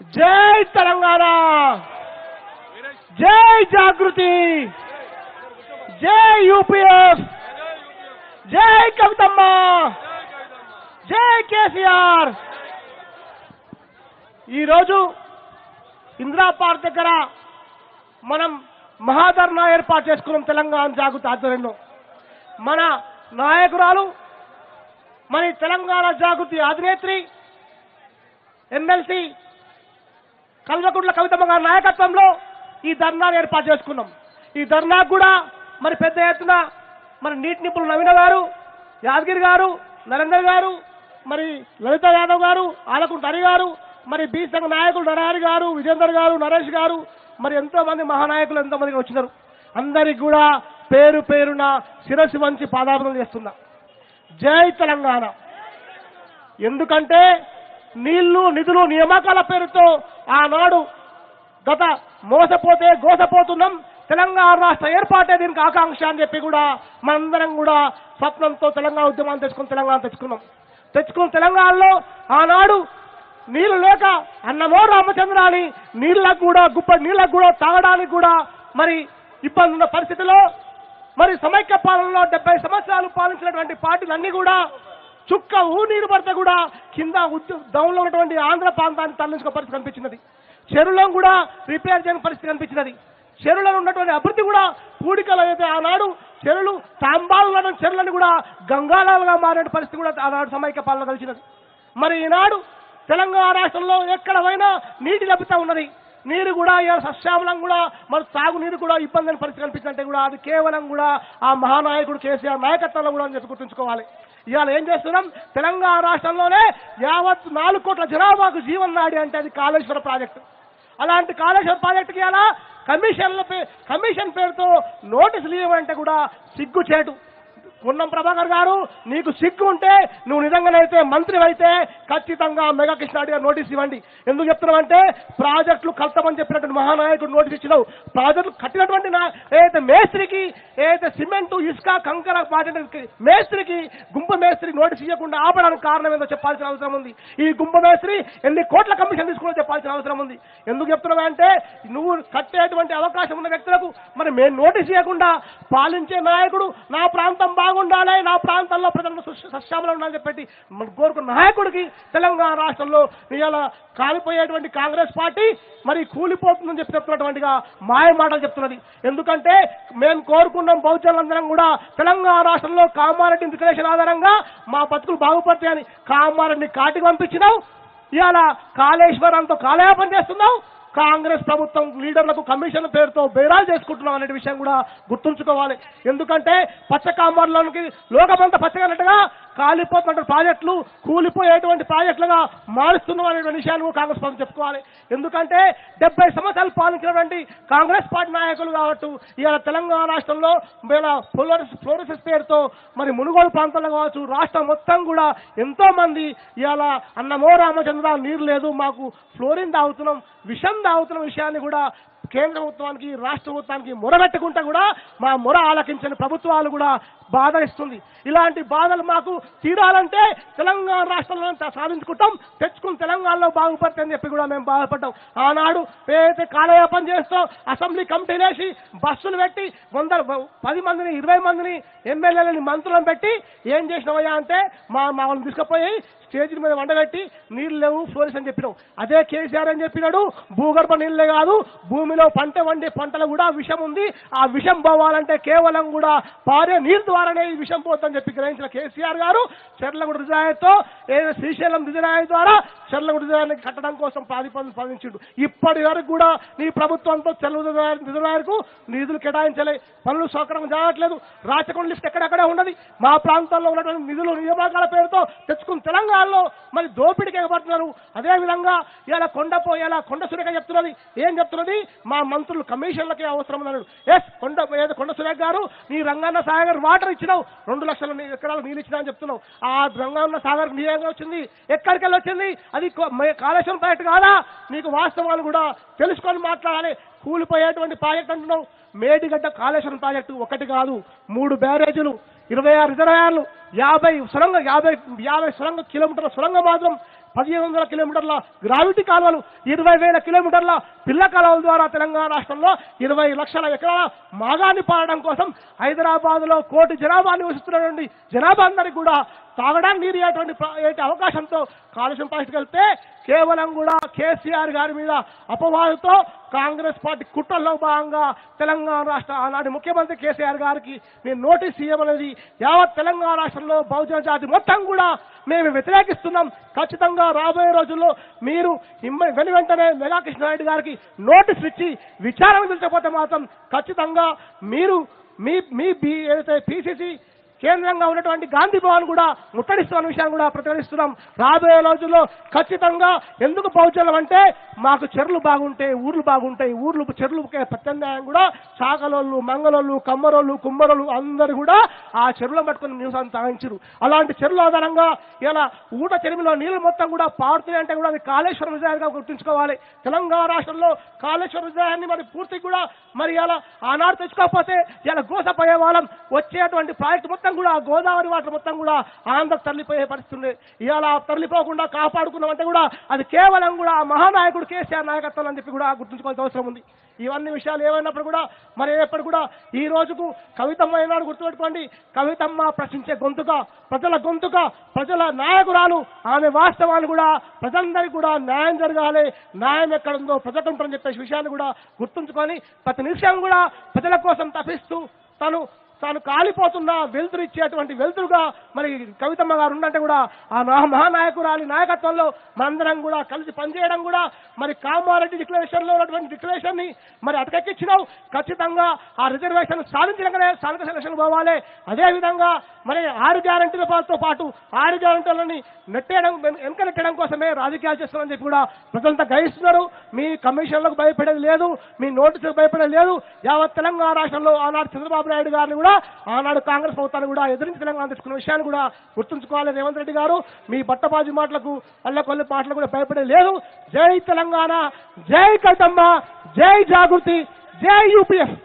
జై తెలంగాణ! జై జాగృతి! జై యూపీఎఫ్! జై కవితమ్మ! జై కేసీఆర్! ఈరోజు ఇందిరా పార్క్ దగ్గర మనం మహాధర్నా ఏర్పాటు చేసుకున్నాం తెలంగాణ జాగృతి ఆధ్వర్యంలో. మన నాయకురాలు మరి తెలంగాణ జాగృతి అధినేత్రి ఎమ్మెల్సీ కల్వకుంట్ల కవితమ్మ గారి నాయకత్వంలో ఈ ధర్నాను ఏర్పాటు చేసుకున్నాం. ఈ ధర్నాకు కూడా మరి పెద్ద ఎత్తున మరి నీటి నిపుణులు నవీన గారు యాదగిరి గారు నరేందర్ గారు మరి లలిత యాదవ్ గారు ఆలకుంట హరి గారు మరి బీ సంఘ నాయకులు నరహరి గారు విజేందర్ గారు నరేష్ గారు మరి ఎంతో మంది మహానాయకులు ఎంతో మంది వచ్చినారు. అందరికి కూడా పేరు పేరున శిరస్సు వంచి పాదాపనం చేస్తున్నా. జై తెలంగాణ. ఎందుకంటే నీళ్ళు నిధులు నియామకాల పేరుతో ఆనాడు గత మోసపోతే గోసపోతున్నాం. తెలంగాణ రాష్ట్ర ఏర్పాటే దీనికి ఆకాంక్ష అని చెప్పి కూడా మనందరం కూడా స్వప్నంతో తెలంగాణ ఉద్యమాన్ని తెచ్చుకుని తెలంగాణ తెచ్చుకున్నాం. తెచ్చుకున్న తెలంగాణలో ఆనాడు నీళ్ళు లేక అన్నమో రామచంద్రాని నీళ్ళకు కూడా గుప్ప నీళ్ళకు కూడా తాగడానికి కూడా మరి ఇబ్బంది ఉన్న పరిస్థితిలో మరి సమైక్య పాలనలో డెబ్బై సంవత్సరాలు పాలించినటువంటి పార్టీలన్నీ కూడా చుక్క ఊ పడితే కూడా కింద డౌన్లో ఉన్నటువంటి ఆంధ్ర ప్రాంతాన్ని తరలించుకునే పరిస్థితి కనిపించినది. చెరువులో కూడా రిపేర్ చేయని పరిస్థితి కనిపించినది. చెరువులలో ఉన్నటువంటి అభివృద్ధి కూడా పూడికలు అయితే ఆనాడు చెరువులు తాంబాలు ఉన్న చెరువులను కూడా గంగాలాలుగా మారిన పరిస్థితి కూడా ఆనాడు సమైక్య పాలన కలిసినది. మరి ఈనాడు తెలంగాణ రాష్ట్రంలో ఎక్కడ పోయినా నీటి లభ్యత ఉన్నది. నీరు కూడా ఇవాళ సస్యామలం కూడా మరి తాగునీరు కూడా ఇబ్బంది అని పరిస్థితి కనిపించిందంటే కూడా అది కేవలం కూడా ఆ మహానాయకుడు కేసీఆర్ నాయకత్వంలో కూడా అని చెప్పి గుర్తుంచుకోవాలి. ఇవాళ ఏం చేస్తున్నాం? తెలంగాణ రాష్ట్రంలోనే యావత్ నాలుగు కోట్ల జనాభాకు జీవన్ నాడి అంటే అది కాళేశ్వర ప్రాజెక్టు. అలాంటి కాళేశ్వర ప్రాజెక్టుకి ఎలా కమిషన్ల కమిషన్ పేరుతో నోటీసులు ఇవ్వమంటే కూడా సిగ్గుచేటు. పొన్నం ప్రభాకర్ గారు నీకు సిగ్గు ఉంటే నువ్వు నిజంగానైతే మంత్రి అయితే ఖచ్చితంగా మెగా కృష్ణారెడ్డి గారు నోటీస్ ఇవ్వండి. ఎందుకు చెప్తున్నావంటే ప్రాజెక్టులు కల్తమని చెప్పినటువంటి మహానాయకుడు నోటీస్ ఇచ్చినావు. ప్రాజెక్టులు కట్టినటువంటి నా ఏదైతే మేస్త్రికి ఏదైతే సిమెంట్ ఇసుక కంకర ప్రాజెక్ట్ మేస్త్రికి గుంప మేస్త్రికి నోటీస్ ఇవ్వకుండా ఆపడానికి కారణం ఏందో చెప్పాల్సిన అవసరం ఉంది. ఈ గుంప మేస్త్రి ఎన్ని కోట్ల కమిషన్ తీసుకున్నా చెప్పాల్సిన అవసరం ఉంది. ఎందుకు చెప్తున్నావు అంటే నువ్వు కట్టేటువంటి అవకాశం ఉన్న వ్యక్తులకు మరి మేము నోటీస్ ఇవ్వకుండా పాలించే నాయకుడు నా ప్రాంతం బాగుండాలి నా ప్రాంతంలో ప్రజలను సుశ- ఉండాలని చెప్పేసి కోరుకున్న నాయకుడికి తెలంగాణ రాష్ట్రంలో ఇవాళ కాలిపోయేటువంటి కాంగ్రెస్ పార్టీ మరి కూలిపోతుందని చెప్పి చెప్తున్నటువంటిగా మాయ మాటలు చెప్తున్నది. ఎందుకంటే మేము కోరుకున్నాం బహుజనులందరం కూడా తెలంగాణ రాష్ట్రంలో కామారెడ్డి రికరేషన్ ఆధారంగా మా బతుకులు బాగుపడతాయని కామారెడ్డిని కాటికి పంపించినాం. ఇవాళ కాళేశ్వరంతో కాలయాపన చేస్తున్నాం. కాంగ్రెస్ ప్రభుత్వం లీడర్లకు కమిషన్ పేరుతో బేరాలు చేసుకుంటున్నాం అనే విషయం కూడా గుర్తుంచుకోవాలి. ఎందుకంటే పచ్చ కాంబర్లోనికి లోకమంతా పచ్చగన్నట్టుగా కాలిపోతున్న ప్రాజెక్టులు కూలిపోయేటువంటి ప్రాజెక్టులుగా మారుస్తున్నాం విషయాలు కూడా కాంగ్రెస్ ప్రభుత్వం చెప్పుకోవాలి. ఎందుకంటే డెబ్బై సంవత్సరాలు పాలించినటువంటి కాంగ్రెస్ పార్టీ నాయకులు కాబట్టి ఇవాళ తెలంగాణ రాష్ట్రంలో ఇలా ఫ్లోరస్ ఫ్లోరసిస్ పేరుతో మరి మునుగోడు ప్రాంతంలో కావచ్చు రాష్ట్రం మొత్తం కూడా ఎంతో మంది ఇవాళ అన్నమో రామచంద్ర నీరు లేదు మాకు ఫ్లోరిన్ తాగుతున్నాం విషం తాగుతున్న విషయాన్ని కూడా కేంద్ర ప్రభుత్వానికి రాష్ట్ర ప్రభుత్వానికి మొరబెట్టుకుంటే కూడా మా మొర ఆలకించని ప్రభుత్వాలు కూడా బాధ ఇస్తుంది ఇలాంటి బాధలు మాకు తీరాలంటే తెలంగాణ రాష్ట్రంలో సాధించుకుంటాం తెచ్చుకుని తెలంగాణలో బాగుపడితే అని చెప్పి కూడా మేము బాధపడ్డాం. ఆనాడు ఏదైతే కాలయాపన చేస్తూ అసెంబ్లీ కమిటీ వేసి బస్సులు పెట్టి వంద పది మందిని ఇరవై మందిని ఎమ్మెల్యేలని మంత్రులను పెట్టి ఏం చేసినావయ్యా అంటే మా మా వాళ్ళని తీసుకుపోయి స్టేజ్ మీద వండగట్టి నీళ్ళు లేవు ఫ్లోరిస్ అని చెప్పినావు అదే కేసీఆర్ అని చెప్పినాడు? భూగర్భ నీళ్ళే కాదు భూమిలో పంట వండే పంటలు కూడా విషం ఉంది. ఆ విషం పోవాలంటే కేవలం కూడా పారే నీరు ద్వారానే ఈ విషం పోతుందని చెప్పి గ్రహించిన కేసీఆర్ గారు చెర్లగూడ రిజాయతో ఏదైనా శ్రీశైలం రిజరాయి ద్వారా చెర్లగూడ రిజరాయిని కట్టడం కోసం ప్రాతిపదం సాధించిండు ఇప్పటి వరకు కూడా నీ ప్రభుత్వంతో చెల్లు రిజరాయకు నిధులు కేటాయించలే. పనులు సౌకర్యం జరగట్లేదు. రాచకొండ లిఫ్ట్ ఎక్కడెక్కడే ఉన్నది? మా ప్రాంతాల్లో ఉన్నటువంటి నిధులు నియామకాల పేరుతో తెచ్చుకుని తెలంగాణ తెలంగాణలో మరి దోపిడికి ఎగబడుతున్నారు. అదేవిధంగా ఇలా కొండపో ఇలా కొండ సురేఖ చెప్తున్నది. ఏం చెప్తున్నది? మా మంత్రులు కమిషన్లకే అవసరం అన్నాడు. ఎస్ కొండ ఏదో కొండ సురేఖ గారు నీ రంగన్న సాగర్ వాటర్ ఇచ్చినావు. రెండు లక్షల ఎకరాలు నీళ్ళు ఇచ్చినా అని చెప్తున్నావు. ఆ రంగన్న సాగర్ నీయంగా వచ్చింది? ఎక్కడికి వెళ్ళి వచ్చింది? అది కాళేశ్వరం ప్రాజెక్ట్ కాదా? నీకు వాస్తవాలు కూడా తెలుసుకొని మాట్లాడాలి. కూలిపోయేటువంటి ప్రాజెక్ట్ అంటున్నావు. మేడిగడ్డ కాళేశ్వరం ప్రాజెక్టు ఒకటి కాదు. మూడు బ్యారేజీలు ఇరవై ఆరు రిజర్వాయర్లు యాభై సొరంగ యాభై యాభై సొరంగ కిలోమీటర్ల సొరంగ మాత్రం పదిహేను వందల కిలోమీటర్ల గ్రావిటీ కాలువలు ఇరవై వేల కిలోమీటర్ల పిల్ల కాలువల ద్వారా తెలంగాణ రాష్ట్రంలో ఇరవై లక్షల ఎకరాల మాగాన్ని పారడం కోసం హైదరాబాద్లో కోటి జనాభా నివసిస్తున్నటువంటి జనాభా అందరికీ కూడా తాగడానికి నీరు ఇవ్వటువంటి అవకాశంతో కాలుష్యం ప్రాజెక్టుకి కేవలం కూడా కేసీఆర్ గారి మీద అపవాదుతో కాంగ్రెస్ పార్టీ కుట్రల్లో భాగంగా తెలంగాణ రాష్ట్ర ఆనాటి ముఖ్యమంత్రి కేసీఆర్ గారికి నేను నోటీస్ ఇవ్వమనేది యావత్ తెలంగాణ రాష్ట్రంలో బహుజన జాతి మొత్తం కూడా మేము వ్యతిరేకిస్తున్నాం. ఖచ్చితంగా రాబోయే రోజుల్లో మీరు వెను వెంటనే మెగా గారికి నోటీస్ ఇచ్చి విచారణ పిలిచకపోతే మాత్రం ఖచ్చితంగా మీరు మీ మీ ఏదైతే పిసిసి కేంద్రంగా ఉన్నటువంటి గాంధీ భవన్ కూడా ముట్టడిస్తున్న విషయాన్ని కూడా ప్రతిపాదిస్తున్నాం రాబోయే రోజుల్లో ఖచ్చితంగా ఎందుకు పౌచలం అంటే మాకు చెరువులు బాగుంటాయి ఊర్లు బాగుంటాయి ఊర్లు చెరువులు ప్రత్యామ్నాయం కూడా చాకలోళ్ళు మంగళోళ్ళు కమ్మరోళ్ళు కుమ్మరోళ్ళు అందరూ కూడా ఆ చెరువులో పట్టుకుని నివసాన్ని తాగించారు అలాంటి చెరువుల ఆధారంగా ఇలా ఊట చెరువులో నీళ్ళు మొత్తం కూడా పారుతున్నాయి అంటే కూడా అది కాళేశ్వరం విజయాలుగా గుర్తుంచుకోవాలి. తెలంగాణ రాష్ట్రంలో కాళేశ్వరం విజయాన్ని మరి పూర్తి కూడా మరి ఇలా ఆనాడు తెచ్చుకోకపోతే ఇలా గోసపోయే వాళ్ళం వచ్చేటువంటి ప్రాజెక్ట్ మొత్తం కూడా గోదావరి వాటర్ మొత్తం కూడా ఆంధ్ర తరలిపోయే పరిస్థితి ఉంది. ఇవాళ తరలిపోకుండా కాపాడుకున్నామంటే కూడా అది కేవలం కూడా మహానాయకుడు కేసీఆర్ నాయకత్వం అని చెప్పి కూడా గుర్తుంచుకోవాల్సిన అవసరం ఉంది. ఇవన్నీ విషయాలు ఏమైనప్పుడు కూడా మరి ఎప్పుడు కూడా ఈ రోజుకు కవితమ్మ ఏనాడు గుర్తుపెట్టుకోండి. కవితమ్మ ప్రశ్నించే గొంతుక ప్రజల గొంతుక ప్రజల నాయకురాలు ఆమె వాస్తవాలు కూడా ప్రజలందరికీ కూడా న్యాయం జరగాలి న్యాయం ఎక్కడుందో ఉందో ఉంటుందని చెప్పేసి విషయాన్ని కూడా గుర్తుంచుకొని ప్రతి నిమిషం కూడా ప్రజల కోసం తప్పిస్తూ తను తాను కాలిపోతున్న వెలుతురు ఇచ్చేటువంటి వెలుతురుగా మరి కవితమ్మ గారు ఉండంటే కూడా ఆ మహా మహానాయకురాలి నాయకత్వంలో మనందరం కూడా కలిసి పనిచేయడం కూడా మరి కామారెడ్డి డిక్లరేషన్లో ఉన్నటువంటి డిక్లరేషన్ని మరి అటకెక్కించినావు ఖచ్చితంగా ఆ రిజర్వేషన్ సాధించడంగానే స్థానిక సెలక్షన్ పోవాలి. అదే విధంగా మరి ఆరు గ్యారంటీలతో పాటు ఆరు గ్యారంటీలని నెట్టేయడం వెనక నెట్టడం కోసమే రాజకీయాలు చేస్తున్నారని చెప్పి కూడా ప్రజలంతా గ్రహిస్తున్నారు. మీ కమిషన్లకు భయపడేది లేదు మీ నోటీసులకు భయపడేది లేదు. యావత్ తెలంగాణ రాష్ట్రంలో ఆనాడు చంద్రబాబు నాయుడు గారిని కూడా ఆనాడు కాంగ్రెస్ ప్రభుత్వాన్ని కూడా ఎదిరించి తెలంగాణ తెచ్చుకున్న విషయాన్ని కూడా గుర్తుంచుకోవాలి రేవంత్ రెడ్డి గారు. మీ బట్టబాజీ మాటలకు అల్లకొల్లి మాటలకు కూడా భయపడే లేదు. జై తెలంగాణ జై కటమ్మ జై జాగృతి జై యూపీఎఫ్.